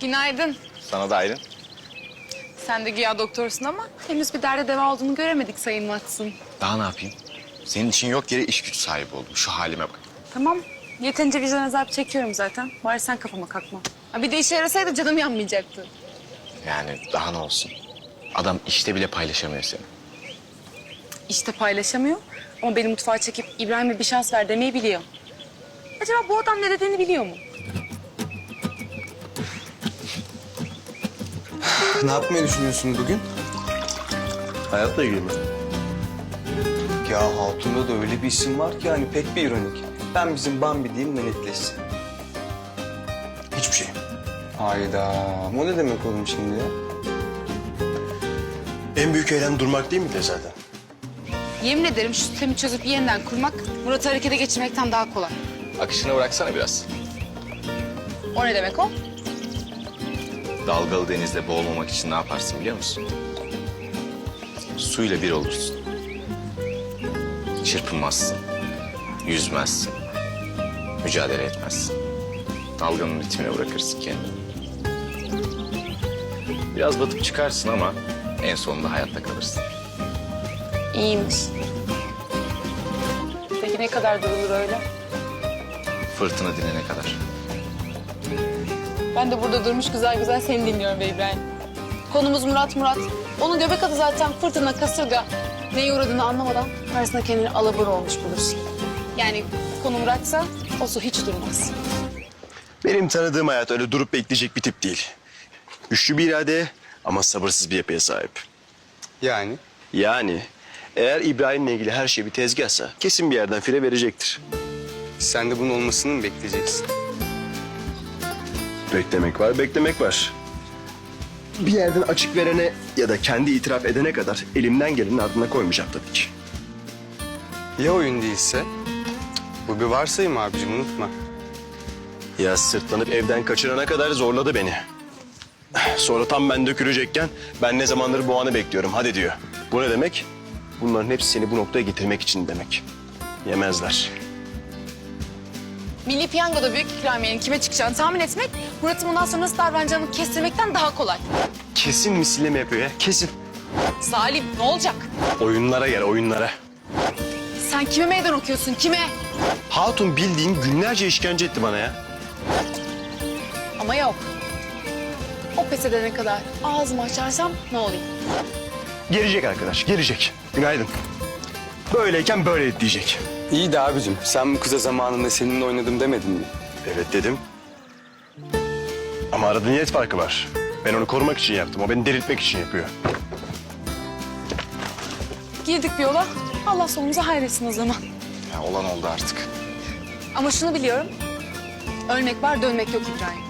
Günaydın. Sana da ayrın. Sen de güya doktorsun ama henüz bir derde deva olduğunu göremedik Sayın Watson. Daha ne yapayım? Senin için yok yere iş güç sahibi oldum. Şu halime bak. Tamam. Yeterince vicdan azabı çekiyorum zaten. Bari sen kafama kalkma. Ha, bir de işe yarasaydı canım yanmayacaktı. Yani daha ne olsun? Adam işte bile paylaşamıyor seni. İşte paylaşamıyor ama beni mutfağa çekip İbrahim'e bir şans ver demeyi biliyor. Acaba bu adam ne dediğini biliyor mu? Ne yapmayı düşünüyorsun bugün? Hayatla ilgili mi? Ya Hatun'da da öyle bir isim var ki hani pek bir ironik. Ben bizim Bambi diyeyim de netleşsin. Hiçbir şey. Hayda. O ne demek oğlum şimdi ya? En büyük eylem durmak değil mi de zaten? Yemin ederim şu sistemi çözüp yeniden kurmak Murat'ı harekete geçirmekten daha kolay. Akışına bıraksana biraz. O ne demek o? Dalgalı denizde boğulmamak için ne yaparsın biliyor musun? Suyla bir olursun. Çırpınmazsın. Yüzmezsin. Mücadele etmezsin. Dalganın ritmine bırakırsın kendini. Biraz batıp çıkarsın ama en sonunda hayatta kalırsın. İyiymiş. Peki ne kadar durulur öyle? Fırtına dinene kadar. Ben de burada durmuş güzel güzel seni dinliyorum be İbrahim. Konumuz Murat Murat. Onun göbek adı zaten fırtına, kasırga. Neye uğradığını anlamadan karşısına kendini alabur olmuş bulursun. Yani konu Murat'sa o su hiç durmaz. Benim tanıdığım hayat öyle durup bekleyecek bir tip değil. Güçlü bir irade ama sabırsız bir yapıya sahip. Yani? Yani eğer İbrahim'le ilgili her şey bir tezgahsa kesin bir yerden fire verecektir. Sen de bunun olmasını mı bekleyeceksin? Beklemek var, beklemek var. Bir yerden açık verene ya da kendi itiraf edene kadar elimden gelenin ardına koymayacağım tabii ki. Ya oyun değilse? Bu bir varsayım abicim unutma. Ya sırtlanıp evden kaçırana kadar zorladı beni. Sonra tam ben dökülecekken ben ne zamandır bu anı bekliyorum hadi diyor. Bu ne demek? Bunların hepsi seni bu noktaya getirmek için demek. Yemezler. Milli Piyango'da büyük ikramiyenin kime çıkacağını tahmin etmek... ...Murat'ın bundan sonra nasıl davranacağını kestirmekten daha kolay. Kesin misilleme yapıyor ya kesin. Salim ne olacak? Oyunlara gel oyunlara. Sen kime meydan okuyorsun kime? Hatun bildiğin günlerce işkence etti bana ya. Ama yok. O pes edene kadar ağzımı açarsam ne olayım? Gelecek arkadaş gelecek. Günaydın. Böyleyken böyle diyecek. İyi de abicim sen bu kıza zamanında seninle oynadım demedin mi? Evet dedim. Ama arada niyet farkı var. Ben onu korumak için yaptım. O beni diriltmek için yapıyor. Girdik bir yola. Allah sonumuzu hayretsin o zaman. Ya olan oldu artık. Ama şunu biliyorum. Ölmek var dönmek yok İbrahim.